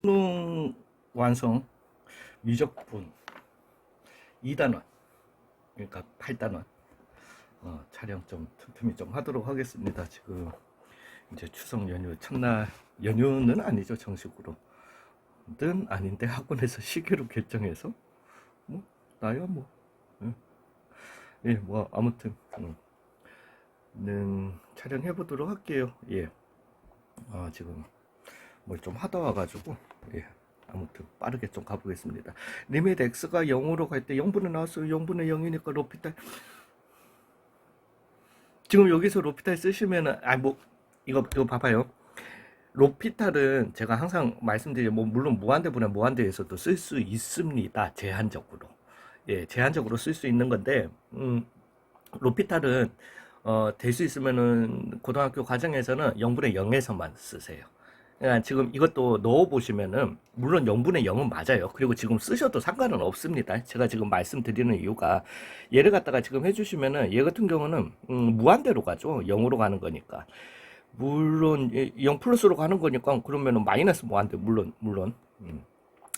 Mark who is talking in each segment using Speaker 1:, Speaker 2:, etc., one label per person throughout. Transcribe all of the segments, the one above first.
Speaker 1: 수능 완성 미적분 2단원 그러니까 8단원 어, 촬영 좀 틈틈이 좀 하도록 하겠습니다. 지금 이제 추석 연휴 첫날 연휴는 아니죠 정식으로. 는 아닌데 학원에서 시기로 결정해서 뭐 나야 뭐. 예, 예, 뭐 아무튼 음, 는 촬영해 보도록 할게요. 예, 아 지금 뭘 좀 하다 와가지고 예 아무튼 빠르게 좀 가보겠습니다. 리밋 x가 0으로 갈 때 0분의 나왔어요. 0분의 0이니까 로피탈. 지금 여기서 로피탈 쓰시면은 아뭐 이거 이거 봐봐요. 로피탈은 제가 항상 말씀드리죠. 뭐 물론 무한대분의 무한대에서도 쓸 수 있습니다. 제한적으로. 예 제한적으로 쓸 수 있는 건데 음 로피탈은 어, 될 수 있으면은 고등학교 과정에서는 0분의 0에서만 쓰세요. 그러니까 지금 이것도 넣어 보시면은 물론 0분의 0은 맞아요. 그리고 지금 쓰셔도 상관은 없습니다. 제가 지금 말씀드리는 이유가 얘를 갖다가 지금 해주시면은 얘 같은 경우는 음, 무한대로 가죠. 0으로 가는 거니까. 물론 0 플러스로 가는 거니까 그러면은 마이너스 무한대 물론 물론 음.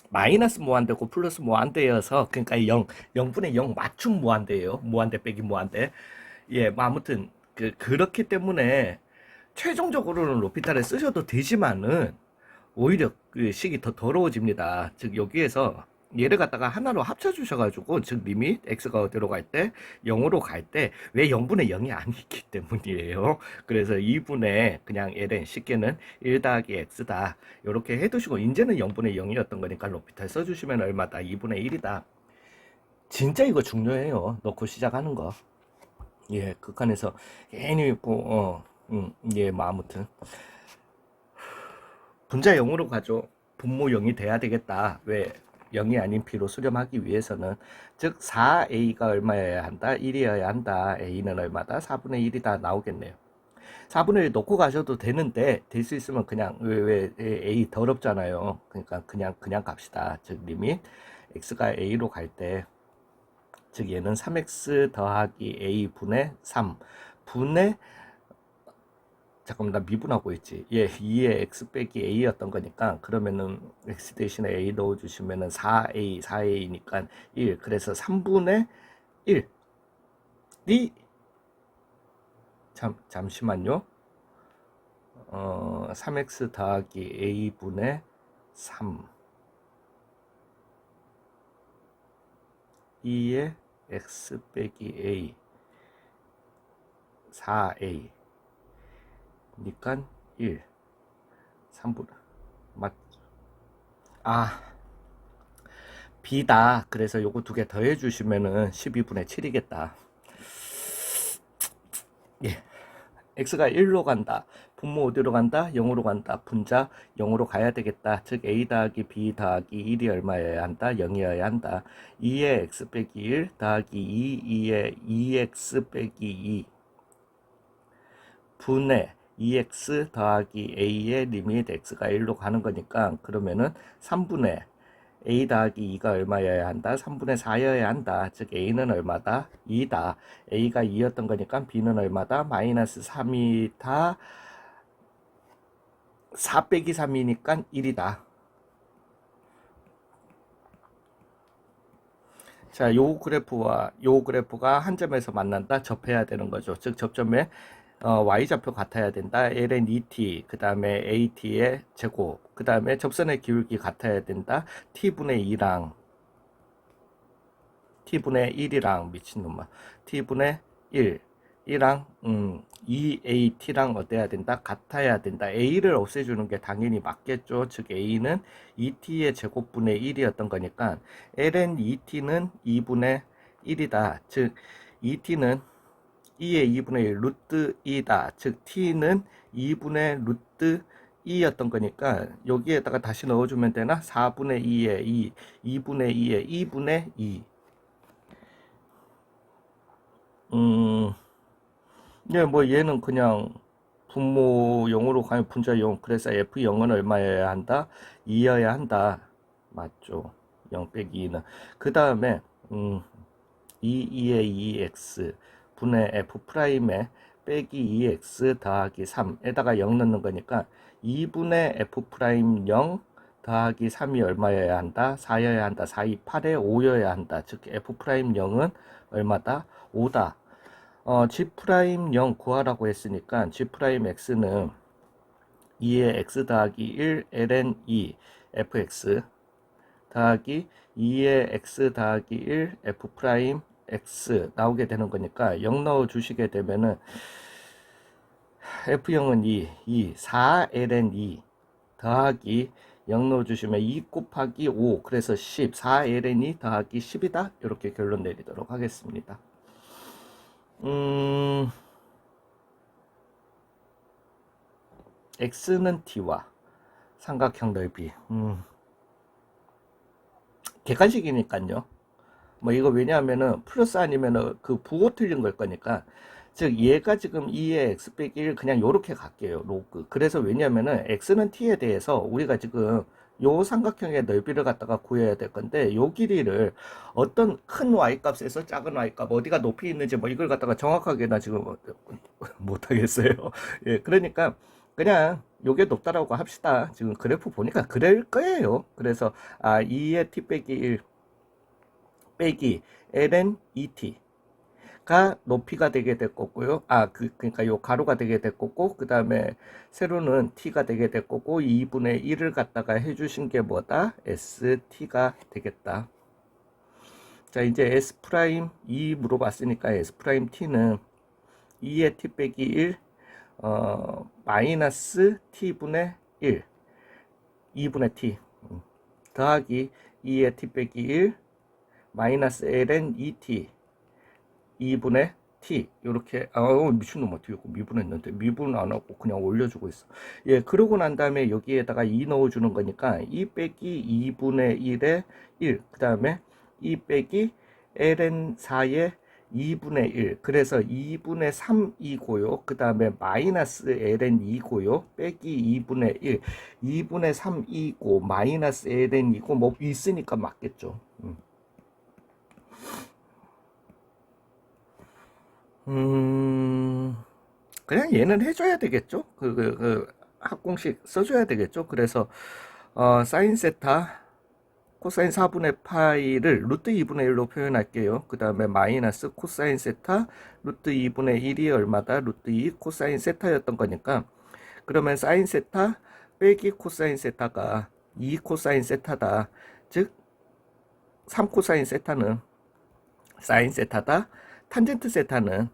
Speaker 1: 마이너스 무한대고 플러스 무한대여서 그러니까 0 0분의 0 맞춤 무한대예요. 무한대 빼기 무한대. 예, 뭐 아무튼 그 그렇기 때문에 최종적으로는 로피탈을 쓰셔도 되지만은 오히려 그 식이 더 더러워집니다. 즉 여기에서 얘를 갖다가 하나로 합쳐 주셔가지고 즉 리밋 x가 어디로 갈 때 0으로 갈 때 왜 0분의 0이 아니기 때문이에요. 그래서 2분의 그냥 ln 쉽게는 1 더하기 x다 이렇게 해두시고 이제는 0분의 0이었던 거니까 로피탈 써주시면 얼마다 2분의 1이다. 진짜 이거 중요해요. 넣고 시작하는 거. 예, 극한에서 괜히 뭐 어, 음, 예, 뭐 아무튼 분자 0으로 가죠. 분모 0이 돼야 되겠다. 왜? 0이 아닌 B로 수렴하기 위해서는 즉 4A가 얼마여야 한다? 1이어야 한다. A는 얼마다? 4분의 1이다 나오겠네요. 4분의 1 놓고 가셔도 되는데 될 수 있으면 그냥 왜, 왜 A 더럽잖아요. 그러니까 그냥 그냥 갑시다. 즉 리밋 x가 A로 갈 때 즉 얘는 3x 더하기 A 분의 3 분의 잠깐만 나 미분하고 있지. 예 2의 x 빼기 a였던 거니까 그러면은 x 대신에 a 넣어 주시면은 4a 4a니까 1 그래서 3분의 1 이! 잠, 잠시만요. 어 3x 더하기 a 분의 3 2의 x 빼기 a. 4a 니까 1 3분 맞 아, B다. 그래서 요거 두 개 더해 주시면은 12분의 7이겠다. 예. X가 1로 간다. 분모 어디로 간다? 0으로 간다. 분자 0으로 가야 되겠다. 즉 A 더하기 B 더하기 1이 얼마여야 한다? 0이어야 한다. 2의 X 빼기 1 더하기 2, 2의 2X 빼기 2 분의 2x 더하기 a의 리밋 x가 1로 가는 거니까 그러면은 3분의 a 더하기 2가 얼마여야 한다? 3분의 4여야 한다. 즉 a는 얼마다? 2다. a가 2였던 거니까 b는 얼마다? 마이너스 3이다. 4 빼기 3이니까 1이다. 자, 요 그래프와 요 그래프가 한 점에서 만난다. 접해야 되는 거죠. 즉 접점에 어, y좌표 같아야 된다. ln et 그 다음에 at의 제곱 그 다음에 접선의 기울기 같아야 된다. t분의 2랑 t분의 1이랑 미친놈아 t분의 1 이랑 음, 2at랑 어때야 된다? 같아야 된다. a를 없애주는 게 당연히 맞겠죠. 즉 a는 2t의 제곱분의 1이었던 거니까 ln et는 2분의 1이다. 즉 2t는 2의 2분의 1 루트 2다. 즉 t는 2분의 루트 2였던 거니까 여기에다가 다시 넣어주면 되나? 4분의 2에 2, 2분의 2에 2분의 2. 음, 네, 뭐 얘는 그냥 분모 0으로 가면 분자 0. 그래서 f0은 얼마여야 한다? 2여야 한다. 맞죠? 0 빼기 2는. 그 다음에 음, 2, 2의 2x 분의 f 프라임에 빼기 2x 더하기 3에다가 0 넣는 거니까 2분의 f 프라임 0 더하기 3이 얼마여야 한다? 4여야 한다. 4, 2, 8에 5여야 한다. 즉 f 프라임 0은 얼마다? 5다. 어, g 프라임 0 구하라고 했으니까 g 프라임 x는 2의 x 더하기 1 ln 2 fx 더하기 2의 x 더하기 1 f 프라임 x 나오게 되는 거니까 0 넣어 주시게 되면은 f0은 2, 2, 4 ln 2 더하기 0 넣어 주시면 2 곱하기 5 그래서 10, 4 ln 2 더하기 10이다 이렇게 결론 내리도록 하겠습니다. 음, x는 t와 삼각형 넓이 음, 객관식이니까요. 뭐 이거 왜냐하면은 플러스 아니면은 그 부호 틀린 걸 거니까. 즉 얘가 지금 2의 x 빼기 1 그냥 요렇게 갈게요 로그. 그래서 왜냐면은 x는 t에 대해서 우리가 지금 요 삼각형의 넓이를 갖다가 구해야 될 건데 요 길이를 어떤 큰 y 값에서 작은 y 값 어디가 높이 있는지 뭐 이걸 갖다가 정확하게 나 지금 못 하겠어요. 예 그러니까 그냥 요게 높다라고 합시다. 지금 그래프 보니까 그럴 거예요. 그래서 아 2의 t 빼기 1 빼기 ln 2t 가 높이가 되게 될 거고요. 아, 그, 그러니까 요 가로가 되게 될 거고, 그 다음에 세로는 t가 되게 될 거고, 2분의 1을 갖다가 해주신 게 뭐다? st가 되겠다. 자, 이제 s 프라임 2 물어봤으니까 s 프라임 t는 2의 t 빼기 1, 어, 마이너스 t분의 1, 2분의 t, 음, 더하기 2의 t 빼기 1, 마이너스 ln 2t, 2분의 t. 이렇게 아 어, 미친놈 어떻게 미분했는데 미분 안 하고 그냥 올려주고 있어. 예 그러고 난 다음에 여기에다가 2 넣어주는 거니까 2 빼기 2분의 1에 1 그 다음에 2 빼기 ln 4의 2분의 1 그래서 2분의 3이고요. 그 다음에 마이너스 ln 2고요. 빼기 2분의 1 2분의 3이고 마이너스 ln 2고 뭐 있으니까 맞겠죠 음. 음, 그냥 얘는 해줘야 되겠죠? 그, 그, 그, 합공식 써줘야 되겠죠? 그래서, 어, 사인 세타, 코사인 4분의 파이를 루트 2분의 1로 표현할게요. 그 다음에 마이너스 코사인 세타, 루트 2분의 1이 얼마다? 루트 2 코사인 세타였던 거니까, 그러면 사인 세타 빼기 코사인 세타가 2 코사인 세타다. 즉, 3 코사인 세타는 사인 세타다. 탄젠트 세타는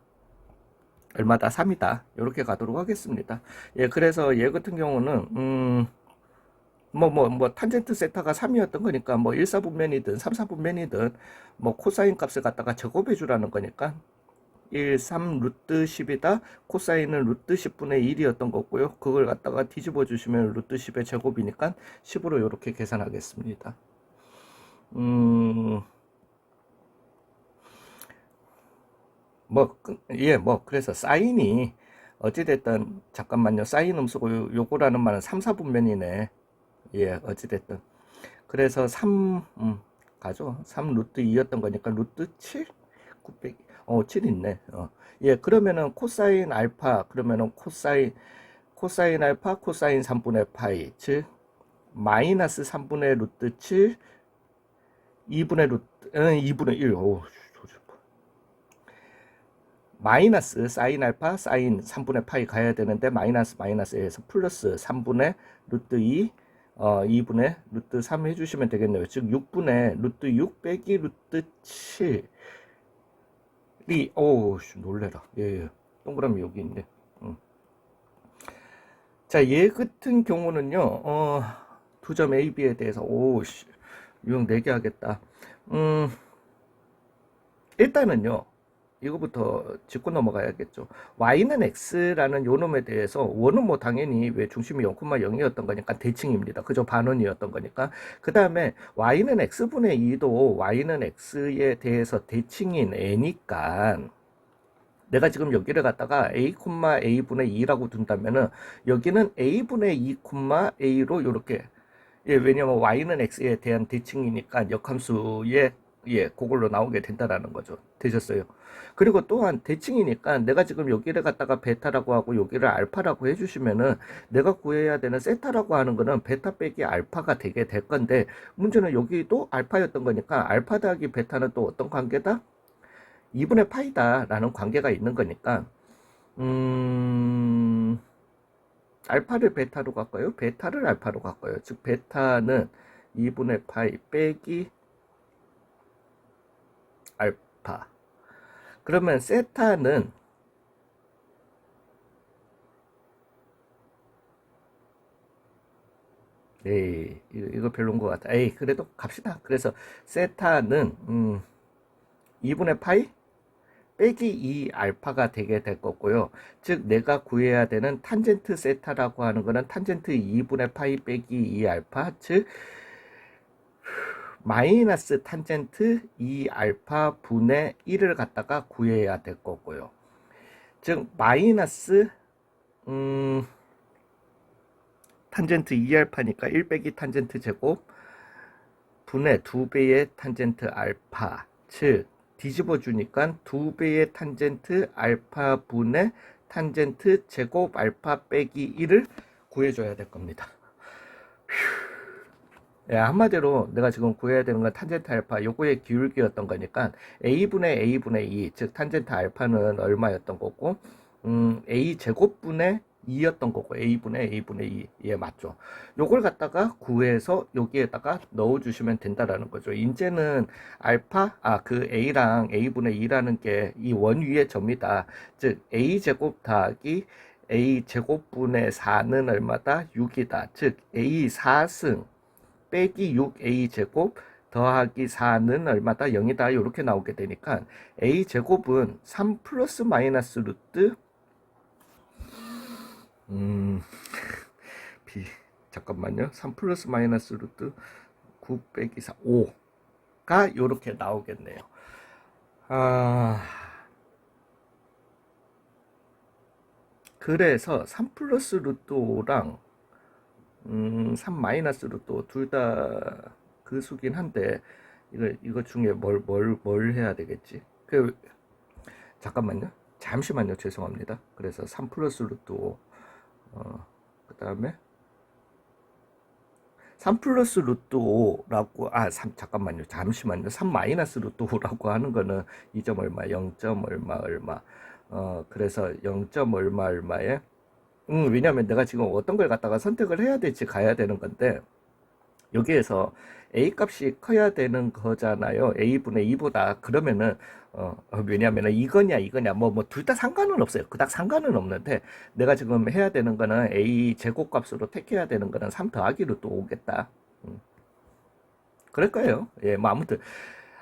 Speaker 1: 얼마다 3이다 이렇게 가도록 하겠습니다 예 그래서 얘 같은 경우는 음 뭐, 뭐, 뭐, 탄젠트 세타가 3이었던 거니까, 뭐, 1, 4분면이든 3, 4분면이든, 뭐, 코사인 값을 갖다가 제곱해 주라는 거니까, 1, 3, 루트 10이다. 코사인은 루트 10분의 1이었던 거고요. 그걸 갖다가 뒤집어 주시면 루트 10의 제곱이니까 10으로 이렇게 계산하겠습니다. 음, 뭐, 그, 예, 뭐, 그래서 사인이, 어찌됐든, 잠깐만요. 사인 음수고 요, 요거라는 말은 3, 4분면이네. 예, 어찌됐든. 그래서 3, 음, 가죠. 3 루트 2였던 거니까 루트 7? 900, 어, 7 있네. 어. 예, 그러면은 코사인 알파, 그러면은 코사인, 코사인 알파, 코사인 3분의 파이, 즉, 마이너스 3분의 루트 7, 2분의 루트, 음, 2분의 1, 오, 마이너스 사인 알파 사인 3분의 파이 가야 되는데 마이너스 마이너스에서 플러스 3분의 루트 2 어, 2분의 루트 3 해주시면 되겠네요. 즉 6분의 루트 6 빼기 루트 7이 오우 놀래라. 예, 예. 동그라미 여기 있네. 음. 자, 얘 같은 경우는요. 어, 두 점 A, B에 대해서 오씨 유형 4개 하겠다. 음, 일단은요. 이거부터 짚고 넘어가야겠죠. y는 x라는 요놈에 대해서 원은 뭐 당연히 왜 중심이 0,0이었던 거니까 대칭입니다. 그저 반원이었던 거니까. 그 다음에 y는 x분의 2도 y는 x에 대해서 대칭인 애니까 내가 지금 여기를 갖다가 a, a분의 2라고 둔다면은 여기는 a분의 2, a로 이렇게 예, 왜냐면 y는 x에 대한 대칭이니까 역함수의 예, 그걸로 나오게 된다라는 거죠. 되셨어요. 그리고 또한 대칭이니까 내가 지금 여기를 갖다가 베타라고 하고 여기를 알파라고 해주시면은 내가 구해야 되는 세타라고 하는 거는 베타 빼기 알파가 되게 될 건데 문제는 여기도 알파였던 거니까 알파 더하기 베타는 또 어떤 관계다? 2분의 파이다라는 관계가 있는 거니까 음 알파를 베타로 갈까요? 베타를 알파로 갈까요? 즉 베타는 2분의 파이 빼기 알파. 그러면 세타는 에이 이거, 별론 것 같아. 에이 그래도 갑시다. 그래서 세타는 음 2분의 파이 빼기 2 알파가 되게 될 거고요. 즉 내가 구해야 되는 탄젠트 세타라고 하는 거는 탄젠트 2분의 파이 빼기 2 알파. 즉 마이너스 탄젠트 2 알파 분의 1을 갖다가 구해야 될 거고요. 즉 마이너스 음 탄젠트 2 알파니까 1 빼기 탄젠트 제곱 분의 2배의 탄젠트 알파 즉 뒤집어 주니까 두 배의 탄젠트 알파 분의 탄젠트 제곱 알파 빼기 1을 구해줘야 될 겁니다. 휴. 예, 한마디로 내가 지금 구해야 되는 건 탄젠트 알파 요거의 기울기였던 거니까 a분의 a분의 2, 즉 탄젠트 알파는 얼마였던 거고 음, a 제곱분의 2였던 거고 a분의 a분의 2. 예, 맞죠. 요걸 갖다가 구해서 여기에다가 넣어 주시면 된다라는 거죠. 이제는 알파 아 그 a랑 a분의 2라는 게 이 원 위의 점이다. 즉 a 제곱 더하기 a 제곱분의 4는 얼마다? 6이다. 즉 a 4승 빼기 6a 제곱 더하기 4는 얼마다? 0이다. 이렇게 나오게 되니까 a 제곱은 3 플러스 마이너스 루트 음, 비, 잠깐만요. 3 플러스 마이너스 루트 9 빼기 4, 5가 이렇게 나오겠네요. 아, 그래서 3 플러스 루트 5랑 음, 3 마이너스 루트 5둘다 그 수긴 한데 이거 이거 중에 뭘 뭘 뭘 해야 되겠지? 그 잠깐만요. 잠시만요. 죄송합니다. 그래서 3 플러스 루트 5 어, 그 다음에 3 플러스 루트 5라고 아 3, 잠깐만요 잠시만요 3 마이너스 루트 5라고 하는 거는 2점 얼마 0점 얼마 얼마 어 그래서 0점 얼마 얼마에 음 왜냐면 내가 지금 어떤 걸 갖다가 선택을 해야 될지 가야 되는 건데 여기에서 a 값이 커야 되는 거잖아요 a분의 2보다 그러면은 어, 어, 왜냐면은 이거냐 이거냐 뭐 뭐 둘 다 상관은 없어요. 그닥 상관은 없는데 내가 지금 해야 되는 거는 a 제곱 값으로 택해야 되는 거는 3 더하기로 또 오겠다. 음. 그럴 거예요. 예, 뭐 아무튼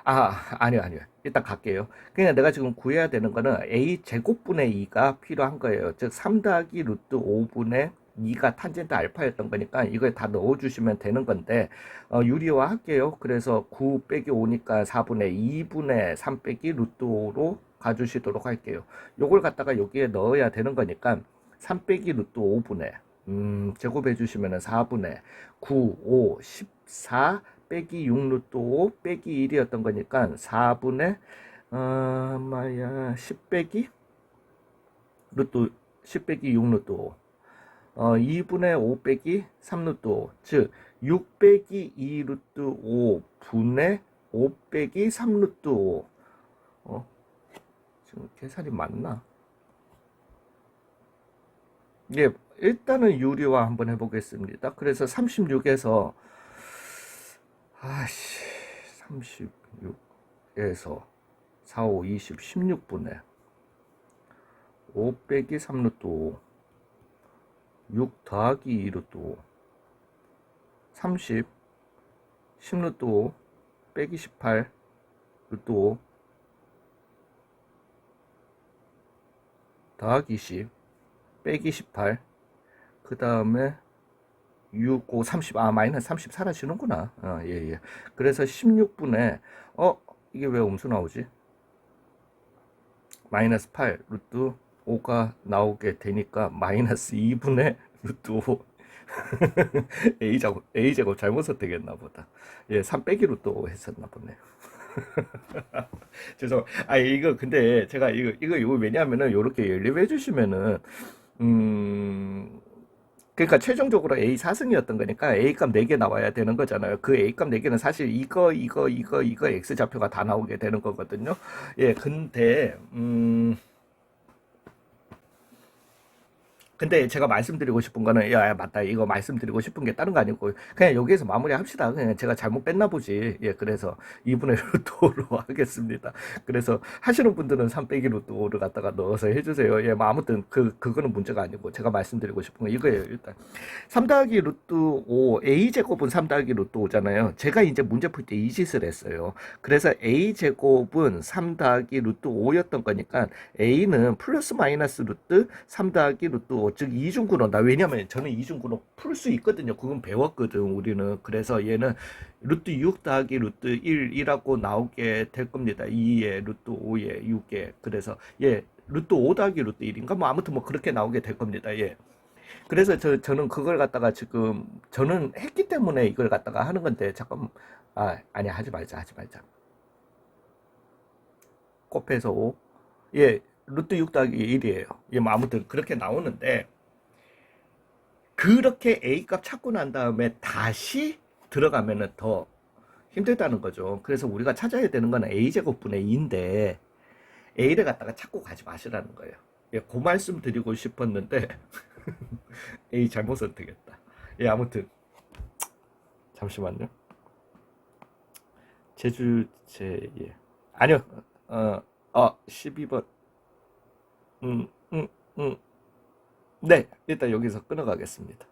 Speaker 1: 아 아니요 아니요 일단 갈게요. 그냥 내가 지금 구해야 되는 거는 a 제곱분의 2가 필요한 거예요. 즉 3 더하기 루트 5분의 2가 탄젠트 알파였던 거니까 이걸 다 넣어주시면 되는 건데 어, 유리화 할게요. 그래서 9 빼기 5니까 4분의 2분의 3 빼기 루트 5로 가주시도록 할게요. 요걸 갖다가 여기에 넣어야 되는 거니까 3 빼기 루트 5분의 음, 제곱해 주시면은 4분의 9, 5, 14 빼기 6 루트 5 빼기 1이었던 거니까 4분의 어, 마야 10 빼기 루트 10 빼기 6 루트 5 어, 2분의 5 빼기 3 루트 5, 즉, 6 빼기 2 루트 5 분의 5 빼기 3 루트 5. 어, 지금 계산이 맞나? 예, 일단은 유리화 한번 해보겠습니다. 그래서 36에서, 아씨, 36에서 4, 5, 20, 16분의 5 빼기 3 루트 5. 6 더하기 2루트 5 30 10루트 5 빼기 18 루트 5 더하기 10 빼기 18그 다음에 6, 5, 30, 아, 마이너스 30 사라지는구나. 어, 예, 예. 그래서 16분에, 어, 이게 왜 음수 나오지? 마이너스 8, 루트 5가 나오게 되니까 마이너스 2분의 루트 5 A 제곱, A 제곱 잘못 선택했나 보다. 예, 3 빼기 루트 5 했었나 보네. 죄송. 아 이거 근데 제가 이거 이거 이거 왜냐하면은 요렇게 연립해 주시면은 음 그러니까 최종적으로 A 4승이었던 거니까 A 값 4개 나와야 되는 거잖아요. 그 A 값 4개는 사실 이거 이거 이거 이거 X 좌표가 다 나오게 되는 거거든요. 예, 근데 음 근데 제가 말씀드리고 싶은 거는 야, 야, 맞다. 이거 말씀드리고 싶은 게 다른 거 아니고 그냥 여기에서 마무리합시다. 그냥 제가 잘못 뺐나 보지. 예 그래서 2분의 루트로 하겠습니다. 그래서 하시는 분들은 3 빼기 루트5를 갖다가 넣어서 해주세요. 예 뭐 아무튼 그 그거는 문제가 아니고 제가 말씀드리고 싶은 건 이거예요 일단. 3 더하기 루트 5 a 제곱은 3 더하기 루트 5잖아요. 제가 이제 문제 풀 때 이 짓을 했어요. 그래서 a 제곱은 3 더하기 루트 5였던 거니까 a는 플러스 마이너스 루트 3 더하기 루트 5, 즉 이중구로다. 왜냐면 저는 이중구로 풀 수 있거든요. 그건 배웠거든 우리는. 그래서 얘는 루트 6 더하기 루트 1 이라고 나오게 될 겁니다. 2에 루트 5에 6에 그래서 얘 루트 5 더하기 루트 1인가 뭐 아무튼 뭐 그렇게 나오게 될 겁니다. 예. 그래서 저 저는 그걸 갖다가 지금 저는 했기 때문에 이걸 갖다가 하는 건데 잠깐 아 아니 하지 말자 하지 말자. 곱해서 5. 예, 루트 6 더하기 1이에요. 예, 뭐 아무튼 그렇게 나오는데 그렇게 A 값 찾고 난 다음에 다시 들어가면은 더 힘들다는 거죠. 그래서 우리가 찾아야 되는 거는 A 제곱분의 2인데 A를 갖다가 찾고 가지 마시라는 거예요. 예, 그 말씀 드리고 싶었는데 A 잘못 선택했다. 예, 아무튼 잠시만요. 제주 제 예. 아니요. 어, 어 12번. 음, 음, 음. 네, 일단 여기서 끊어가겠습니다.